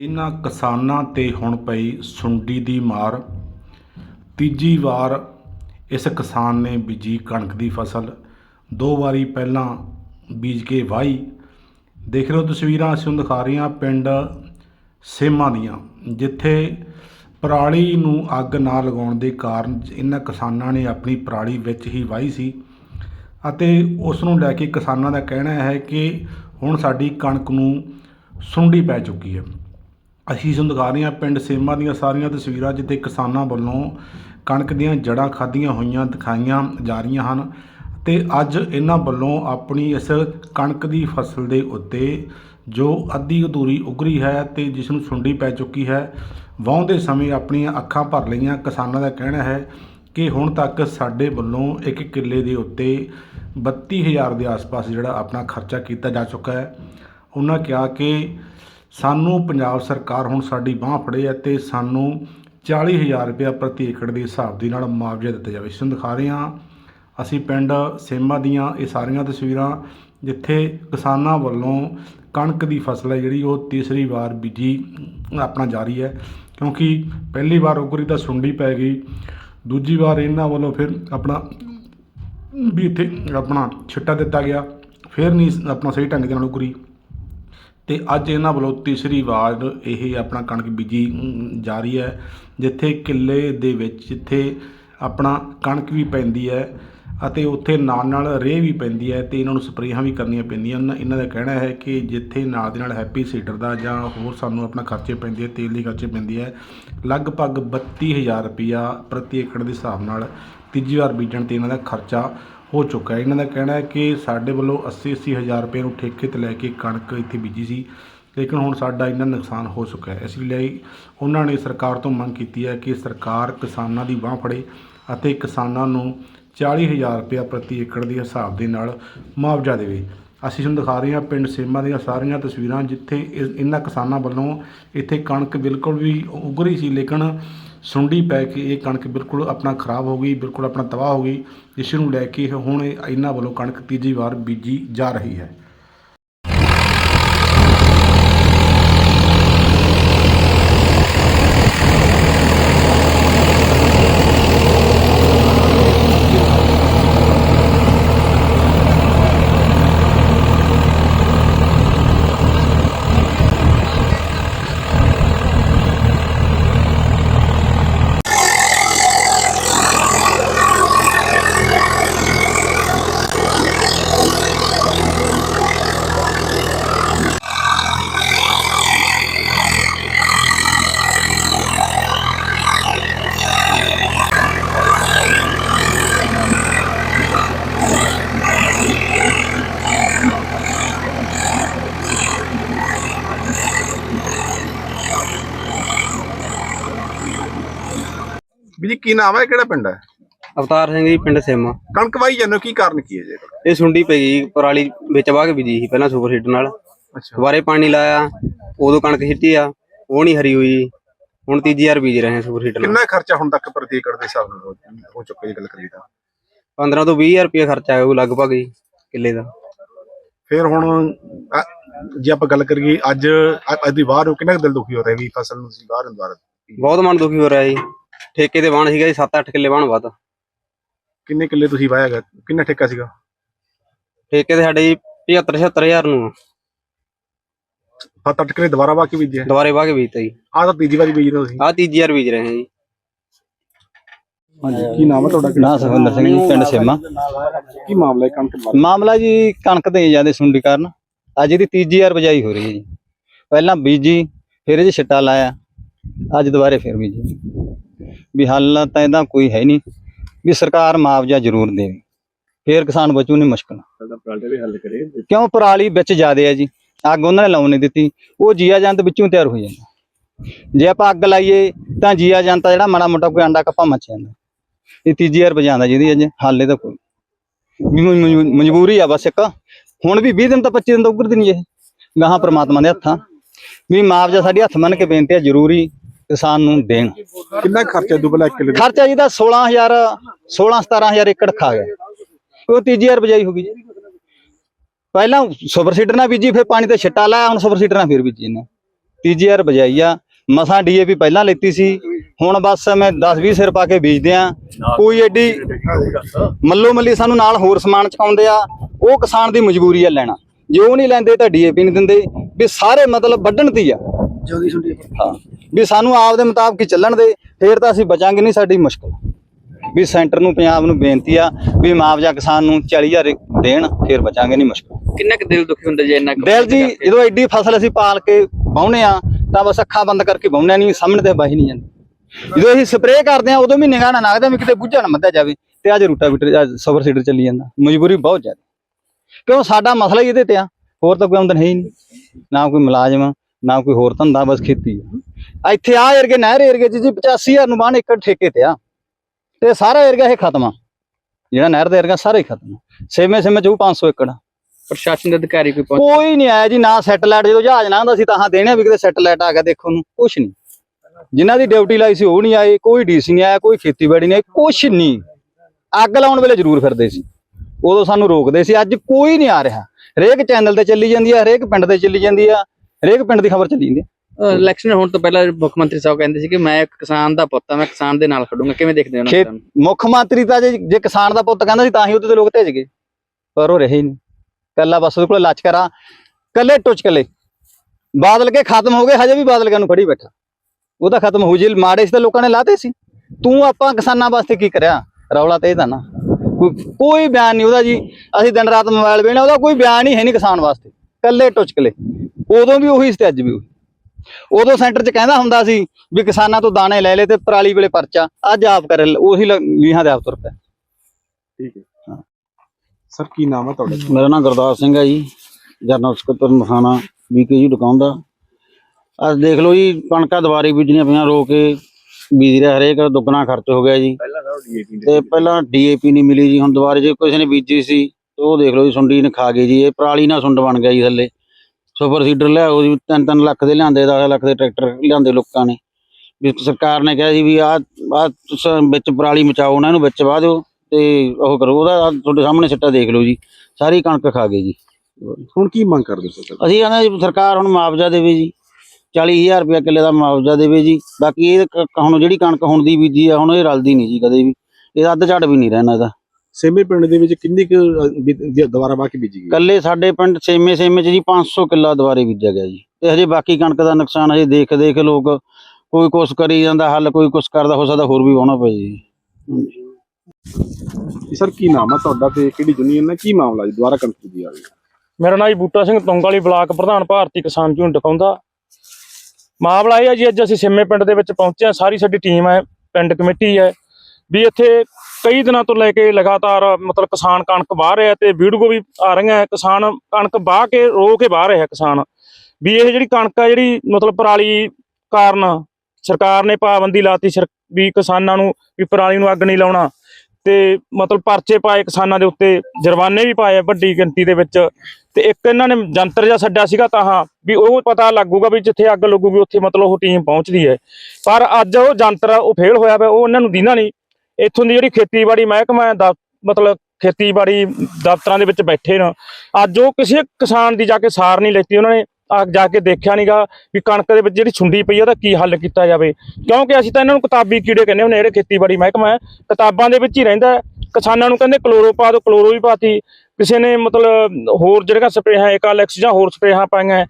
ਇਹਨਾਂ ਕਿਸਾਨਾਂ ਤੇ ਹੁਣ ਪਈ ਸੁੰਡੀ ਦੀ ਮਾਰ। ਤੀਜੀ ਵਾਰ ਇਸ ਕਿਸਾਨ ਨੇ ਬੀਜੀ ਕਣਕ ਦੀ ਫਸਲ। ਦੋ ਵਾਰੀ ਪਹਿਲਾਂ ਬੀਜ ਕੇ ਵਾਹੀ। ਦੇਖ ਰਹੇ ਹੋ ਤਸਵੀਰਾਂ, ਅਸੀਂ ਤੁਹਾਨੂੰ ਦਿਖਾ ਰਹੇ ਹਾਂ ਪਿੰਡ ਸੇਮਾ ਦੀਆਂ, ਜਿੱਥੇ ਪਰਾਲੀ ਨੂੰ ਅੱਗ ਨਾ ਲਗਾਉਣ ਦੇ ਕਾਰਨ ਇਹਨਾਂ ਕਿਸਾਨਾਂ ਨੇ ਆਪਣੀ ਪਰਾਲੀ ਵਿੱਚ ਹੀ ਵਾਹੀ ਸੀ ਅਤੇ ਉਸ ਨੂੰ ਲੈ ਕੇ ਕਿਸਾਨਾਂ ਦਾ ਕਹਿਣਾ ਹੈ ਕਿ ਹੁਣ ਸਾਡੀ ਕਣਕ ਨੂੰ ਸੁੰਡੀ ਪੈ ਚੁੱਕੀ ਹੈ। ਅਸੀਂ ਤੁਹਾਨੂੰ ਦਿਖਾ ਰਹੇ ਹਾਂ ਪਿੰਡ ਸੇਮਾ ਦੀਆਂ ਸਾਰੀਆਂ ਤਸਵੀਰਾਂ ਜਿੱਥੇ ਕਿਸਾਨਾਂ ਵੱਲੋਂ ਕਣਕ ਦੀਆਂ ਜੜ੍ਹਾਂ ਖਾਧੀਆਂ ਹੋਈਆਂ ਦਿਖਾਈਆਂ ਜਾ ਰਹੀਆਂ ਹਨ ਤੇ ਅੱਜ ਇਹਨਾਂ ਵੱਲੋਂ ਆਪਣੀ ਇਸ ਕਣਕ ਦੀ ਫਸਲ ਦੇ ਉੱਤੇ ਜੋ ਅੱਧੀ ਅਧੂਰੀ ਉਗਰੀ ਹੈ ਤੇ ਜਿਸ ਨੂੰ ਸੁੰਡੀ ਪੈ ਚੁੱਕੀ ਹੈ ਵਾਹੁੰਦੇ ਸਮੇਂ ਆਪਣੀਆਂ ਅੱਖਾਂ ਭਰ ਲਈਆਂ। ਕਿਸਾਨਾਂ ਦਾ ਕਹਿਣਾ ਹੈ ਕਿ ਹੁਣ ਤੱਕ ਸਾਡੇ ਵੱਲੋਂ ਇੱਕ ਕਿੱਲੇ ਦੇ ਉੱਤੇ 32000 ਦੇ ਆਸ-ਪਾਸ ਜਿਹੜਾ ਆਪਣਾ ਖਰਚਾ ਕੀਤਾ ਜਾ ਚੁੱਕਾ ਹੈ। ਉਹਨਾਂ ਕਿਹਾ ਕਿ ਸਾਨੂੰ ਪੰਜਾਬ ਸਰਕਾਰ ਹੁਣ ਸਾਡੀ ਬਾਹ ਫੜੇ ਹੈ ਤੇ ਸਾਨੂੰ 40000 ਰੁਪਇਆ ਪ੍ਰਤੀ ਏਕੜ ਦੇ ਹਿਸਾਬ ਦੇ ਨਾਲ ਮੁਆਵਜ਼ਾ ਦਿੱਤਾ ਜਾਵੇ। ਇਸ ਨੂੰ ਦਿਖਾ ਰਹੇ ਹਾਂ। ਅਸੀਂ ਪਿੰਡ ਸੇਮਾ ਦੀਆਂ ਇਹ ਸਾਰੀਆਂ ਤਸਵੀਰਾਂ, ਜਿੱਥੇ ਕਿਸਾਨਾਂ ਵੱਲੋਂ ਕਣਕ ਦੀ ਫਸਲ ਹੈ ਜਿਹੜੀ, ਉਹ ਤੀਸਰੀ ਵਾਰ ਬੀਜੀ ਆਪਣਾ ਜਾਰੀ ਹੈ। ਕਿਉਂਕਿ ਪਹਿਲੀ ਵਾਰ ਉਗਰੀ ਤਾਂ ਸੁੰਡੀ ਪੈ ਗਈ, ਦੂਜੀ ਵਾਰ ਇਹਨਾਂ ਵੱਲੋਂ ਫਿਰ ਆਪਣਾ ਵੀ ਇੱਥੇ ਆਪਣਾ ਛਿੱਟਾ ਦਿੱਤਾ ਗਿਆ, ਫਿਰ ਨਹੀਂ ਆਪਣਾ ਸਹੀ ਢੰਗ ਦੇ ਨਾਲ ਉਗਰੀ। ਅਤੇ ਅੱਜ ਇਹਨਾਂ ਵੱਲੋਂ ਤੀਸਰੀ ਵਾਰ ਇਹ ਆਪਣਾ ਕਣਕ ਬੀਜੀ ਜਾ ਰਹੀ ਹੈ, ਜਿੱਥੇ ਕਿੱਲੇ ਦੇ ਵਿੱਚ ਜਿੱਥੇ ਆਪਣਾ ਕਣਕ ਵੀ ਪੈਂਦੀ ਹੈ ਅਤੇ ਉੱਥੇ ਨਾਲ ਨਾਲ ਰੇਹ ਵੀ ਪੈਂਦੀ ਹੈ ਤੇ ਇਹਨਾਂ ਨੂੰ ਸਪਰੇਹਾਂ ਵੀ ਕਰਨੀਆਂ ਪੈਂਦੀਆਂ ਹਨ। ਇਹਨਾਂ ਦਾ ਕਹਿਣਾ ਹੈ ਕਿ ਜਿੱਥੇ ਨਾਲ ਦੇ ਨਾਲ ਹੈਪੀ ਸੀਡਰ ਦਾ ਜਾਂ ਹੋਰ ਸਾਨੂੰ ਆਪਣਾ ਖਰਚੇ ਪੈਂਦੇ ਹੈ ਤੇਲ ਦੀ ਖਰਚੇ ਪੈਂਦੀ ਹੈ, ਲਗਭਗ 32000 ਰੁਪਇਆ ਪ੍ਰਤੀ ਏਕੜ ਦੇ ਹਿਸਾਬ ਨਾਲ ਤੀਜੀ ਵਾਰ ਬੀਜਣ ਤੇ ਇਹਨਾਂ ਦਾ ਖਰਚਾ ਹੋ ਚੁੱਕਾ ਹੈ। ਇਹਨਾਂ ਦਾ ਕਹਿਣਾ ਹੈ ਕਿ ਸਾਡੇ ਵੱਲੋਂ 80 ਅੱਸੀ ਹਜ਼ਾਰ ਰੁਪਏ ਨੂੰ ਠੇਕੇ ਤੇ ਲੈ ਕੇ ਕਣਕ ਇੱਥੇ ਬੀਜੀ ਸੀ, ਲੇਕਿਨ ਹੁਣ ਸਾਡਾ ਇੰਨਾ ਨੁਕਸਾਨ ਹੋ ਚੁੱਕਾ ਹੈ। ਇਸ ਲਈ ਉਹਨਾਂ ਨੇ ਸਰਕਾਰ ਤੋਂ ਮੰਗ ਕੀਤੀ ਹੈ ਕਿ ਸਰਕਾਰ ਕਿਸਾਨਾਂ ਦੀ ਬਾਹ ਫੜੇ ਅਤੇ ਕਿਸਾਨਾਂ ਨੂੰ 40000 ਰੁਪਏ ਪ੍ਰਤੀ ਏਕੜ ਦੇ ਹਿਸਾਬ ਦੇ ਨਾਲ ਮੁਆਵਜ਼ਾ ਦੇਵੇ। ਅਸੀਂ ਤੁਹਾਨੂੰ ਦਿਖਾ ਰਹੇ ਹਾਂ ਪਿੰਡ ਸੇਮਾ ਦੀਆਂ ਸਾਰੀਆਂ ਤਸਵੀਰਾਂ ਜਿੱਥੇ ਇਹ- ਇਹਨਾਂ ਕਿਸਾਨਾਂ ਵੱਲੋਂ ਇੱਥੇ ਕਣਕ ਬਿਲਕੁਲ ਵੀ ਉਗਰੀ ਸੀ, ਲੇਕਿਨ ਸੁੰਡੀ ਪੈ ਕੇ ਇਹ ਕਣਕ ਬਿਲਕੁਲ ਆਪਣਾ ਖਰਾਬ ਹੋ ਗਈ, ਬਿਲਕੁਲ ਆਪਣਾ ਤਬਾਹ ਹੋ ਗਈ। ਇਸ ਨੂੰ ਲੈ ਕੇ ਹੁਣ ਇਹਨਾਂ ਵੱਲੋਂ ਕਣਕ ਤੀਜੀ ਵਾਰ ਬੀਜੀ ਜਾ ਰਹੀ ਹੈ। ਕੀ ਨਾਮ ਹੈ? ਕਿਹੜਾ ਪਿੰਡ ਹੈ? ਅਵਤਾਰ ਸਿੰਘ ਜੀ ਪਿੰਡ ਸੇਮਾ। ਕਣਕ ਵਾਈ ਜਾਂਦੇ ਹੋ, ਕੀ ਕਾਰਨ ਕੀ ਹੈ ਜੀ? ਇਹਦਾ? ਇਹ ਸੁੰਡੀ ਪਈ ਜੀ ਪਰਾਲੀ ਵਿੱਚ ਵਾਹ ਕੇ ਬੀਜੀ ਸੀ ਪਹਿਲਾਂ ਸੁਪਰ ਹੀਟ ਨਾਲ। ਅੱਛਾ। ਦੁਬਾਰੇ ਪਾਣੀ ਲਾਇਆ ਉਦੋਂ ਕਣਕ ਛਿੱਟੀ ਆ ਉਹ ਨਹੀਂ ਹਰੀ ਹੋਈ। ਹੁਣ ਤੀਜੀ ਵਾਰ ਬੀਜ ਰਹੇ ਹਾਂ ਸੁਪਰ ਹੀਟ ਨਾਲ। ਕਿੰਨਾ ਖਰਚਾ ਹੁਣ ਤੱਕ ਪ੍ਰਤੀ ਏਕੜ ਦੇ ਹਿਸਾਬ ਨਾਲ ਹੋ- ਹੋ ਚੁੱਕਾ ਜੀ ਗੱਲ ਕਰੀਏ ਤਾਂ? 15 ਤੋਂ 20000 ਰੁਪਏ ਖਰਚਾ ਆਇਆ ਉਹ ਲਗਭਗ ਜੀ ਕਿੱਲੇ ਦਾ। ਫਿਰ ਹੁਣ ਅ, ਜੇ ਆਪਾਂ ਗੱਲ ਕਰੀਏ ਅੱਜ ਅੱਜ ਦੀ ਬਾਹਰ ਹੋ ਕਿੰਨਾ ਕੁ ਦਿਲ ਦੁਖੀ ਹੋ ਰਿਹਾ ਵੀ ਫਸਲ ਨੂੰ ਤੁਸੀਂ ਬਾਹਰ ਦੁਬਾਰਾ? ਬਹੁਤ ਮਨ ਦੁਖੀ ਹੋ ਰਿਹਾ ਜੀ। ਠੇਕੇ ਤੇ ਬਾਣ ਸੀਗਾ ਜੀ 7-8 ਕਿੱਲੇ ਬਾਣ ਵੱਧ। ਕਿੰਨੇ ਕਿੱਲੇ ਤੁਸੀਂ ਵਾਹਿਆ ਹੈਗਾ ਕਿੰਨਾ ਠੇਕਾ ਸੀਗਾ? ਠੇਕੇ ਤੇ ਸਾਡੇ ਜੀ 75-76000 ਨੂੰ ਸੱਤ ਅੱਠ ਕਿੱਲੇ ਦੁਬਾਰਾ ਵਾਹ ਕੇ ਬੀਜਿਆ ਦੁਬਾਰੇ ਵਾਹ ਕੇ ਬੀਜਤਾ ਜੀ। ਆਹ ਤਾਂ ਤੀਜੀ ਵਾਰੀ ਬੀਜ ਰਹੇ ਹੋ ਤੁਸੀਂ। ਆਹ ਤੀਜੀ ਵਾਰ ਬੀਜ ਰਹੇ ਹਾਂ ਜੀ। ਹਾਂਜੀ। ਕੀ ਨਾਮ ਹੈ ਤੁਹਾਡਾ? ਨਾ ਸੁਖਵਿੰਦਰ ਸਿੰਘ ਜੀ ਪਿੰਡ ਸੇਮਾ। ਕੀ ਮਾਮਲਾ ਹੈ ਕਣਕ ਦਾ ਮਾਮਲਾ ਜੀ ਕਣਕ ਦੇ ਜ਼ਿਆਦਾ ਸੁੰਡੀ ਕਾਰਨ। ਅੱਜ ਇਹਦੀ ਤੀਜੀ ਵਾਰ ਬਜਾਈ ਹੋ ਰਹੀ ਹੈ ਜੀ। ਪਹਿਲਾਂ ਬੀਜੀ ਫਿਰ ਇਹਦੇ ਛਿੱਟਾ ਲਾਇਆ। ਅੱਜ ਦੁਬਾਰੇ ਫਿਰ ਬੀਜੀ। ਵੀ ਹੱਲ ਤਾਂ ਇਹਦਾ ਕੋਈ ਹੈ ਨਹੀਂ ਵੀ ਸਰਕਾਰ ਮੁਆਵਜ਼ਾ ਜ਼ਰੂਰ ਦੇਵੇ। ਫਿਰ ਕਿਸਾਨ ਬਚੂ ਨਹੀਂ ਮੁਸ਼ਕਲ। ਕਿਉਂ? ਪਰਾਲੀ ਵਿੱਚ ਜ਼ਿਆਦੇ ਹੈ ਜੀ। ਅੱਗ ਉਹਨਾਂ ਨੇ ਲਾਉਣ ਨਹੀਂ ਦਿੱਤੀ। ਉਹ ਜੀਆ ਜੰਤ ਵਿੱਚੋਂ ਤਿਆਰ ਹੋ ਜਾਂਦਾ। ਜੇ ਆਪਾਂ ਅੱਗ ਲਾਈਏ ਤਾਂ ਜੀਆ ਜੰਤਾ ਜਿਹੜਾ ਮਾੜਾ ਮੋਟਾ ਕੋਈ ਅੰਡਾ ਕੱਪਾ ਮੱਚ ਜਾਂਦਾ। ਇਹ ਤੀਜੀ ਵਾਰ ਵਜਾਉਂਦਾ ਜਿਹਦੀ ਅੱਜ ਹਾਲੇ ਤਾਂ ਕੋਈ ਮਜਬੂਰੀ ਆ ਬਸ ਇੱਕ। ਹੁਣ ਵੀ 20 ਦਿਨ ਤਾਂ 25 ਦਿਨ ਤਾਂ ਉਗਰਦੀ ਨਹੀਂ ਇਹ। ਗਾਹਾਂ ਪ੍ਰਮਾਤਮਾ ਦੇ ਹੱਥਾਂ। ਵੀ ਮੁਆਵਜ਼ਾ ਸਾਡੀ ਹੱਥ ਮੰਨ ਕੇ ਬੇਨਤੀ ਹੈ ਜ਼ਰੂਰੀ। ਕਿਸਾਨ ਨੂੰ ਦੇਣ। ਕਿੰਨਾ ਖਰਚਾ ਦੁਬਲਾ ਇੱਕ ਕਿੱਲੇ ਦਾ? ਖਰਚਾ ਜਿਹਦਾ 16000 16 17000 ਏਕੜ ਖਾ ਗਿਆ। ਉਹ ਤੀਜੀ ਵਾਰ ਬਜਾਈ ਹੋ ਗਈ ਜੀ। ਪਹਿਲਾਂ ਸੁਪਰ ਸੀਡਰ ਨਾਲ ਬੀਜੀ ਫਿਰ ਪਾਣੀ ਤੇ ਛਿੱਟਾ ਲਾਇਆ ਹੁਣ ਸੁਪਰ ਸੀਡਰ ਨਾਲ ਫਿਰ ਬੀਜੀ ਨੇ ਤੀਜੀ ਵਾਰ ਬਜਾਈ ਆ। ਮਸਾਂ ਡੀਏਪੀ ਪਹਿਲਾਂ ਲੈਤੀ ਸੀ। ਹੁਣ ਬਸ ਮੈਂ 10 20 ਸਿਰ ਪਾ ਕੇ ਬੀਜਦੇ ਆ। ਕੋਈ ਐਡੀ ਮੱਲੋ ਮੱਲੀ ਸਾਨੂੰ ਨਾਲ ਹੋਰ ਸਮਾਨ ਚਕਾਉਂਦੇ ਆ। ਉਹ ਕਿਸਾਨ ਦੀ ਮਜਬੂਰੀ ਆ ਲੈਣਾ। ਜੇ ਉਹ ਨਹੀਂ ਲੈਂਦੇ ਤਾਂ ਡੀਏਪੀ ਨਹੀਂ ਦਿੰਦੇ। ਵੀ ਸਾਰੇ ਮਤਲਬ ਵੱਢਣ ਦੀ ਆ। ਹਾਂ। ਵੀ ਸਾਨੂੰ ਆਪ ਦੇ ਮੁਤਾਬਕ ਹੀ ਚੱਲਣ ਦੇ ਫੇਰ ਤਾਂ ਅਸੀਂ ਬਚਾਂਗੇ ਨਹੀਂ ਸਾਡੀ ਮੁਸ਼ਕਲ। ਵੀ ਸੈਂਟਰ ਨੂੰ ਪੰਜਾਬ ਨੂੰ ਬੇਨਤੀ ਆ ਵੀ ਮੁਆਵਜ਼ਾ ਕਿਸਾਨ ਨੂੰ 40000 ਦੇਣ ਫੇਰ ਬਚਾਂਗੇ ਨਹੀਂ ਮੁਸ਼ਕਲ। ਕਿੰਨਾ ਕੁ ਦਿਲ ਦੁਖੀ ਹੁੰਦਾ ਜੇ ਇੰਨਾ ਦਿਲ ਜੀ ਜਦੋਂ ਐਡੀ ਫਸਲ ਅਸੀਂ ਪਾਲ ਕੇ ਵਾਹੁੰਦੇ ਆ ਤਾਂ ਬਸ ਅੱਖਾਂ ਬੰਦ ਕਰਕੇ ਵਾਹੁੰਦੇ ਨਹੀਂ ਸਾਹਮਣੇ ਤੇ ਬਾਹੀ ਨਹੀਂ ਜਾਂਦੀ। ਜਦੋਂ ਅਸੀਂ ਸਪਰੇਅ ਕਰਦੇ ਆ ਉਦੋਂ ਵੀ ਨਿਗਾਹ ਨਾ ਨਾਗਦੇ ਵੀ ਕਿਤੇ ਬੁੱਝਾ ਨਾ ਮੱਧਿਆ ਜਾਵੇ ਤੇ ਅੱਜ ਰੂਟਾ ਬੀਟਰ ਸੁਪਰ ਸੀਡਰ ਚੱਲੀ ਜਾਂਦਾ। ਮਜਬੂਰੀ ਬਹੁਤ ਜ਼ਿਆਦਾ। ਕਿਉਂ? ਸਾਡਾ ਮਸਲਾ ਹੀ ਇਹਦੇ ਤੇ ਆ ਹੋਰ ਤਾਂ ਕੋਈ ਆਮਦਨ ਹੈ ਹੀ ਨਹੀਂ। ਨਾ ਕੋਈ ਮੁਲਾਜ਼ਮ ਨਾ ਕੋਈ ਹੋਰ ਧੰਦਾ ਬਸ ਖੇਤੀ ਆ। ਇੱਥੇ ਆ ਏਰੀਏ ਨਹਿਰ ਏਰੀਏ 'ਚ ਜੀ 85000 ਨੂੰ ਬਾਣ ਏਕੜ ਠੇਕੇ ਤੇ ਆ। ਤੇ ਸਾਰਾ ਏਰੀਆ ਇਹ ਖਤਮ ਆ। ਜਿਹੜਾ ਨਹਿਰ ਦਾ ਏਰੀਆ ਸਾਰਾ ਹੀ ਖਤਮ ਛੇਵੇਂ ਚ ਉਹ 500 ਏਕੜ। ਪ੍ਰਸ਼ਾਸਨ ਦੇ ਅਧਿਕਾਰੀ ਕੋਈ ਪਹੁੰਚ ਕੋਈ ਨਹੀਂ ਆਇਆ ਜੀ ਨਾ ਸੈਟਲਾਈਟ ਜਦੋਂ ਜਹਾਜ਼ ਨਾ ਹੁੰਦਾ ਸੀ ਤਾਂ ਹਾਂ ਦੇਣੇ ਵੀ ਕਿਤੇ ਸੈਟਲਾਈਟ ਆ ਗਿਆ ਦੇਖੋ ਨੂੰ ਕੁਛ ਨਹੀਂ। ਜਿਨ੍ਹਾਂ ਦੀ ਡਿਊਟੀ ਲਾਈ ਸੀ ਉਹ ਨਹੀਂ ਆਏ ਕੋਈ ਡੀਸੀ ਨਹੀਂ ਆਇਆ ਕੋਈ ਖੇਤੀਬਾੜੀ ਨਹੀਂ ਕੁਛ ਨਹੀਂ। ਅੱਗ ਲਾਉਣ ਵੇਲੇ ਜ਼ਰੂਰ ਫਿਰਦੇ ਸੀ। ਉਦੋਂ ਸਾਨੂੰ ਰੋਕਦੇ ਸੀ ਅੱਜ ਕੋਈ ਨਹੀਂ ਆ ਰਿਹਾ। ਹਰੇਕ ਚੈਨਲ ਤੇ ਚੱਲੀ ਜਾਂਦੀ ਆ ਹਰੇਕ ਪਿੰਡ ਤੇ ਚੱਲੀ ਜਾਂਦੀ ਆ। ਹਰੇਕ ਪਿੰਡ ਦੀ ਖਬਰ ਚੱਲੀ ਜਾਂਦੀ ਆ ਇਲੈਕਸ਼ਨ ਹੋਣ ਤੋਂ ਪਹਿਲਾਂ ਮੁੱਖ ਮੰਤਰੀ ਸਾਹਿਬ ਕਹਿੰਦੇ ਸੀ ਕਿ ਮੈਂ ਇੱਕ ਕਿਸਾਨ ਦਾ ਪੁੱਤ ਆ ਮੈਂ ਕਿਸਾਨ ਦੇ ਨਾਲ ਖੜੂੰਗਾ। ਕਿਵੇਂ ਦੇਖਦੇ ਹੋ ਉਹਨਾਂ ਖੇਤ ਕਿਸਾਨ ਮੁੱਖ ਮੰਤਰੀ ਤਾਂ ਜੇ ਜੇ ਕਿਸਾਨ ਦਾ ਪੁੱਤ ਕਹਿੰਦਾ ਸੀ ਤਾਂ ਹੀ ਉਹਦੇ ਤੇ ਲੋਕ ਭੇਜ ਗਏ ਪਰ ਉਹ ਰਹੇ ਹੀ ਨਹੀਂ। ਕੱਲਾ ਬਸ ਉਹਦੇ ਕੋਲ ਲੱਚ ਕਰਾਂ। ਕੱਲੇ ਟੁੱਚ ਕੱਲੇ ਬਾਦਲ ਕੇ ਖਤਮ ਹੋ ਗਏ ਹਜੇ ਵੀ ਬਾਦਲ ਨੂੰ ਫੜੀ ਬੈਠਾ। ਉਹ ਤਾਂ ਖਤਮ ਹੋ ਜੀ ਮਾੜੇ ਸੀ ਤਾਂ ਲੋਕਾਂ ਨੇ ਲਾਤੇ ਸੀ। ਤੂੰ ਆਪਾਂ ਕਿਸਾਨਾਂ ਵਾਸਤੇ ਕੀ ਕਰਿਆ? ਰੌਲਾ ਤੇ ਇਹਦਾ ਨਾ। ਕੋਈ ਕੋਈ ਬਿਆਨ ਨਹੀਂ ਉਹਦਾ ਜੀ। ਅਸੀਂ ਦਿਨ ਰਾਤ ਮੋਬਾਈਲ ਵੇਣਾ ਉਹਦਾ ਕੋਈ ਬਿਆਨ ਹੀ ਹੈ ਨਹੀਂ ਕਿਸਾਨ ਵਾਸਤੇ। ਕੱਲੇ ਟੁੱਚ ਕੱਲੇ ਉਦੋਂ ਵੀ ਉਹੀ ਸੀ ਅੱਜ ਵੀ ਉਹੀ। ਉਦੋਂ ਸੈਂਟਰ 'ਚ ਕਹਿੰਦਾ ਹੁੰਦਾ ਸੀ ਵੀ ਕਿਸਾਨਾਂ ਤੋਂ ਦਾਣੇ ਲੈ ਲੈ ਤੇ ਪਰਾਲੀ ਵੇਲੇ ਪਰਚਾ ਅੱਜ ਆਪ ਕਰ ਉਹੀ ਲੀਹਾਂ ਦੇ ਆਪ ਤੁਰ ਪਿਆ। ਠੀਕ ਹੈ। ਸਰ ਕੀ ਨਾਮ ਹੈ ਤੁਹਾਡਾ? ਮੇਰਾ ਨਾਮ ਗੁਰਦਾਸ ਸਿੰਘ ਹੈ ਜੀ ਜਰਨਲ ਸਕੱਤਰ ਮਖਾਣਾ ਬੀਕੇ ਜੀ ਦੁਕਾਨਦਾ ਅੱਜ ਦੇਖ ਲਓ ਜੀ ਕਣਕਾਂ ਦੁਬਾਰੇ ਬੀਜਣੀਆਂ ਪਈਆਂ ਰੋ ਕੇ ਬੀਜ ਰਿਹਾ ਹਰੇਕ ਦੁੱਗਣਾ ਖਰਚ ਹੋ ਗਿਆ ਜੀ। ਤੇ ਪਹਿਲਾਂ ਡੀਏਪੀ ਨਹੀਂ ਮਿਲੀ ਜੀ ਹੁਣ ਦੁਬਾਰੇ ਜੇ ਕਿਸੇ ਨੇ ਬੀਜੀ ਸੀ ਤੇ ਉਹ ਦੇਖ ਲਓ ਜੀ ਸੁੰਡੀ ਨੇ ਖਾ ਗਈ ਜੀ ਇਹ ਪਰਾਲੀ ਨਾਲ ਸੁੰਡ ਬਣ ਗਿਆ ਜੀ ਥੱਲੇ। ਸੁਪਰ ਸੀਡਰ ਲਿਆਓ ਜੀ 3-3 ਲੱਖ ਦੇ ਲਿਆਂਦੇ 10 ਲੱਖ ਦੇ ਟਰੈਕਟਰ ਲਿਆਂਦੇ ਲੋਕਾਂ ਨੇ। ਵੀ ਸਰਕਾਰ ਨੇ ਕਿਹਾ ਜੀ ਵੀ ਆ ਆ ਵਿੱਚ ਪਰਾਲੀ ਮਚਾਓ ਉਹਨਾਂ ਨੂੰ ਵਿੱਚ ਵਾਹ ਦਿਓ ਤੇ ਉਹ ਕਰੋ ਉਹਦਾ ਤੁਹਾਡੇ ਸਾਹਮਣੇ ਸਿੱਟਾ ਦੇਖ ਲਓ ਜੀ ਸਾਰੀ ਕਣਕ ਖਾ ਗਈ ਜੀ। ਹੁਣ ਕੀ ਮੰਗ ਕਰਦੇ ਹੋ ਸਰ? ਅਸੀਂ ਕਹਿੰਦੇ ਜੀ ਸਰਕਾਰ ਹੁਣ ਮੁਆਵਜ਼ਾ ਦੇਵੇ ਜੀ 40000 ਰੁਪਏ ਕਿੱਲੇ ਦਾ ਮੁਆਵਜ਼ਾ ਦੇਵੇ ਜੀ ਬਾਕੀ ਇਹ ਹੁਣ ਜਿਹੜੀ ਕਣਕ ਹੁਣ ਦੀ ਬੀਜੀ ਆ ਹੁਣ ਇਹ ਰਲਦੀ ਨਹੀਂ ਜੀ ਕਦੇ ਵੀ ਇਹਦਾ ਅੱਧ ਝੜ ਵੀ ਨਹੀਂ ਰਹਿਣਾ ਇਹਦਾ। ਸੇਮੇ ਪਿੰਡ ਦੇ ਵਿੱਚ ਕਿੰਨੀ ਕੁ ਦੁਬਾਰਾ ਬਾਕੀ ਬੀਜੀ ਗਈ? ਕੱਲੇ ਸਾਡੇ ਪਿੰਡ ਛੇਵੇਂ ਚ ਜੀ 500 ਕਿੱਲਾ ਦੁਬਾਰੇ ਬੀਜਿਆ ਗਿਆ ਜੀ। ਤੇ ਹਜੇ ਬਾਕੀ ਕਣਕ ਦਾ ਨੁਕਸਾਨ ਹਜੇ ਦੇਖ ਦੇਖ ਲੋਕ ਕੋਈ ਕੁਛ ਕਰੀ ਜਾਂਦਾ ਹੱਲ ਕੋਈ ਕੁਛ ਕਰਦਾ ਹੋ ਸਕਦਾ ਹੋਰ ਵੀ ਵਾਹੁਣਾ ਪਏ ਜੀ। ਸਰ ਕੀ ਨਾਮ ਹੈ ਤੁਹਾਡਾ ਤੇ ਕਿਹੜੀ ਯੂਨੀਅਨ ਨੇ ਕੀ ਮਾਮਲਾ ਜੀ? ਦੁਬਾਰਾ ਕਣਕ ਦੀ ਆ ਗਈ। ਮੇਰਾ ਨਾਮ ਜੀ ਬੂਟਾ ਸਿੰਘ ਤੁੰਗ ਵਾਲੀ ਬਲਾਕ ਪ੍ਰਧਾਨ ਭਾਰਤੀ ਕਿਸਾਨ ਯੂਨੀਅਨ ਟਕਾਉਂਦਾ ਮਾਮਲਾ ਇਹ ਹੈ ਜੀ ਅੱਜ ਅਸੀਂ ਸਿੰਮੇ ਪਿੰਡ ਦੇ ਵਿੱਚ ਪਹੁੰਚੇ ਹਾਂ। ਸਾਰੀ ਸਾਡੀ ਟੀਮ ਹੈ ਪਿੰਡ ਕਮੇਟੀ ਹੈ। ਵੀ ਇੱਥੇ ਕਈ ਦਿਨਾਂ ਤੋਂ ਲੈ ਕੇ ਲਗਾਤਾਰ ਮਤਲਬ ਕਿਸਾਨ ਕਣਕ ਵਾਹ ਰਿਹਾ ਤੇ ਵੀਡੀਓ ਵੀ ਆ ਰਹੀਆਂ ਕਿਸਾਨ ਕਣਕ ਵਾਹ ਕੇ, ਰੋ ਕੇ ਵਾਹ ਰਿਹਾ ਕਿਸਾਨ। ਵੀ ਇਹ ਜਿਹੜੀ ਕਣਕ ਆ, ਜਿਹੜੀ ਮਤਲਬ ਪਰਾਲੀ ਕਾਰਨ ਸਰਕਾਰ ਨੇ ਪਾਬੰਦੀ ਲਾਤੀ ਸਰ- ਵੀ ਕਿਸਾਨਾਂ ਨੂੰ ਵੀ ਪਰਾਲੀ ਨੂੰ ਅੱਗ ਨਹੀਂ ਲਾਉਣਾ ਤੇ ਮਤਲਬ ਪਰਚੇ ਪਾਏ ਕਿਸਾਨਾਂ ਦੇ ਉੱਤੇ, ਜੁਰਮਾਨੇ ਵੀ ਪਾਏ ਵੱਡੀ ਗਿਣਤੀ ਦੇ ਵਿੱਚ। ਤੇ ਇੱਕ ਇਹਨਾਂ ਨੇ ਜੰਤਰ ਜਿਹਾ ਛੱਡਿਆ ਸੀਗਾ ਤਾਂ ਹਾਂ, ਵੀ ਉਹ ਪਤਾ ਲੱਗੂਗਾ ਵੀ ਜਿੱਥੇ ਅੱਗ ਲੱਗੂਗੀ, ਉੱਥੇ ਮਤਲਬ ਉਹ ਟੀਮ ਪਹੁੰਚਦੀ ਹੈ। ਪਰ ਅੱਜ ਉਹ ਜੰਤਰ ਉਹ ਫੇਲ ਹੋਇਆ ਪਿਆ ਉਹ ਇਹਨਾਂ ਨੂੰ ਦੀਨਾ ਨਹੀਂ। ਇੱਥੋਂ ਦੀ ਜਿਹੜੀ ਖੇਤੀਬਾੜੀ ਮਹਿਕਮਾ ਹੈ ਦਾ ਮਤਲਬ ਖੇਤੀਬਾੜੀ ਦਫ਼ਤਰਾਂ ਦੇ ਵਿੱਚ ਬੈਠੇ ਨੇ। ਅੱਜ ਉਹ ਕਿਸੇ ਕਿਸਾਨ ਦੀ ਜਾ ਕੇ ਸਾਰ ਨਹੀਂ ਲੈਤੀ, ਉਹਨਾਂ ਨੇ ਆ ਜਾ ਕੇ ਦੇਖਿਆ ਨਹੀਂਗਾ ਵੀ ਕਣਕ ਦੇ ਵਿੱਚ ਜਿਹੜੀ ਛੁੰਡੀ ਪਈ ਆ, ਉਹਦਾ ਕੀ ਹੱਲ ਕੀਤਾ ਜਾਵੇ। ਕਿਉਂਕਿ ਅਸੀਂ ਤਾਂ ਇਹਨਾਂ ਨੂੰ ਕਿਤਾਬੀ ਕੀੜੇ ਕਹਿੰਦੇ ਹੁੰਦੇ ਜਿਹੜੇ ਖੇਤੀਬਾੜੀ ਮਹਿਕਮਾ ਹੈ, ਕਿਤਾਬਾਂ ਦੇ ਵਿੱਚ ਹੀ ਰਹਿੰਦਾ ਹੈ। ਕਿਸਾਨਾਂ ਨੂੰ ਕਹਿੰਦੇ ਕਲੋਰੋ ਪਾ ਦਿਓ ਕਲੋਰੋ ਵੀ ਪਾਤੀ। ਕਿਸੇ ਨੇ ਮਤਲਬ ਹੋਰ ਜਿਹੜੀਆਂ ਸਪਰੇਹਾਂ, ਏਕਾਲੈਕਸ ਜਾਂ ਹੋਰ ਸਪਰੇਹਾਂ ਪਾਈਆਂ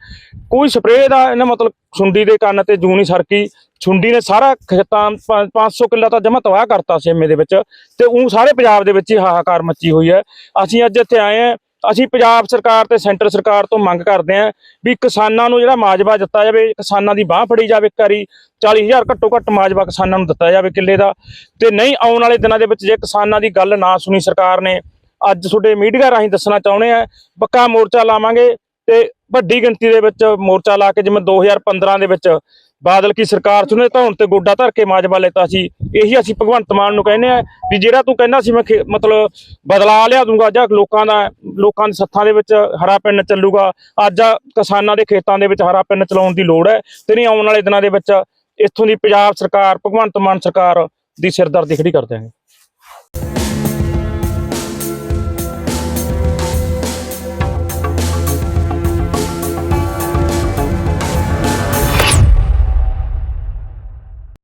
ਕੋਈ ਸਪਰੇਅ ਦਾ ਇਹਨਾਂ ਮਤਲਬ ਸੁੰਡੀ ਦੇ ਕੰਨ ਤੇ ਜੂੰ ਨਹੀਂ ਸਰਕੀ। ਛੁੰਡੀ ਨੇ ਸਾਰਾ ਖੇਤਾਂ 500 ਕਿੱਲਾ ਤਾਂ ਜਮਾ ਤਬਾਹ ਕਰਤਾ ਛੇਮੇ ਦੇ ਵਿੱਚ ਤੇ ਉਹ ਸਾਰੇ ਪੰਜਾਬ ਦੇ ਵਿੱਚ ਹੀ ਹਾਹਾਕਾਰ ਮੱਚੀ ਹੋਈ ਹੈ। ਅਸੀਂ ਅੱਜ ਇੱਥੇ ਆਏ ਹਾਂ। ਅਸੀਂ ਪੰਜਾਬ ਸਰਕਾਰ ਤੇ ਸੈਂਟਰ ਸਰਕਾਰ ਤੋਂ ਮੰਗ ਕਰਦੇ ਹਾਂ ਵੀ ਕਿਸਾਨਾਂ ਨੂੰ ਜਿਹੜਾ ਮਾਜਵਾ ਦਿੱਤਾ ਜਾਵੇ, ਕਿਸਾਨਾਂ ਦੀ ਬਾਹ ਫੜੀ ਜਾਵੇ ਕਰੀ ਵਾਰੀ 40000 ਘੱਟੋ ਘੱਟ ਮਾਜਵਾ ਕਿਸਾਨਾਂ ਨੂੰ ਦਿੱਤਾ ਜਾਵੇ ਕਿੱਲੇ ਦਾ। ਤੇ ਨਹੀਂ ਆਉਣ ਵਾਲੇ ਦਿਨਾਂ ਦੇ ਵਿੱਚ ਜੇ ਕਿਸਾਨਾਂ ਦੀ ਗੱਲ ਨਾ ਸੁਣੀ ਸਰਕਾਰ ਨੇ, ਅੱਜ ਤੁਹਾਡੇ ਮੀਡੀਆ ਰਾਹੀਂ ਦੱਸਣਾ ਚਾਹੁੰਦੇ ਆ ਪੱਕਾ ਮੋਰਚਾ ਲਾਵਾਂਗੇ ਤੇ ਵੱਡੀ ਗਿਣਤੀ ਦੇ ਵਿੱਚ ਮੋਰਚਾ ਲਾ ਕੇ ਜਿਵੇਂ 2015 ਦੇ ਵਿੱਚ ਬਾਦਲ ਕੀ ਸਰਕਾਰ ਚ ਉਹਨੇ ਧੌਣ ਤੇ ਗੋਡਾ ਧਰ ਕੇ ਮਾਜਵਾ ਲੈਤਾ ਸੀ ਇਹੀ ਅਸੀਂ ਭਗਵੰਤ ਮਾਨ ਨੂੰ ਕਹਿੰਦੇ ਆ ਵੀ ਜਿਹੜਾ ਤੂੰ ਕਹਿੰਦਾ ਸੀ ਮੈਂ ਖੇ- ਮਤਲਬ ਬਦਲਾ ਲਿਆ ਦੂੰਗਾ ਜਾਂ ਲੋਕਾਂ ਦਾ, ਲੋਕਾਂ ਦੇ ਸੱਥਾਂ ਦੇ ਵਿੱਚ ਹਰਾ ਪਿੰਡ ਚੱਲੂਗਾ, ਅੱਜ ਕਿਸਾਨਾਂ ਦੇ ਖੇਤਾਂ ਦੇ ਵਿੱਚ ਹਰਾ ਪਿੰਡ ਚਲਾਉਣ ਦੀ ਲੋੜ ਹੈ, ਤੇ ਨਹੀਂ ਆਉਣ ਵਾਲੇ ਦਿਨਾਂ ਦੇ ਵਿੱਚ ਇੱਥੋਂ ਦੀ ਪੰਜਾਬ ਸਰਕਾਰ, ਭਗਵੰਤ ਮਾਨ ਸਰਕਾਰ ਦੀ ਸਿਰਦਰਦੀ ਖੜੀ ਕਰ ਦਿਆਂਗੇ।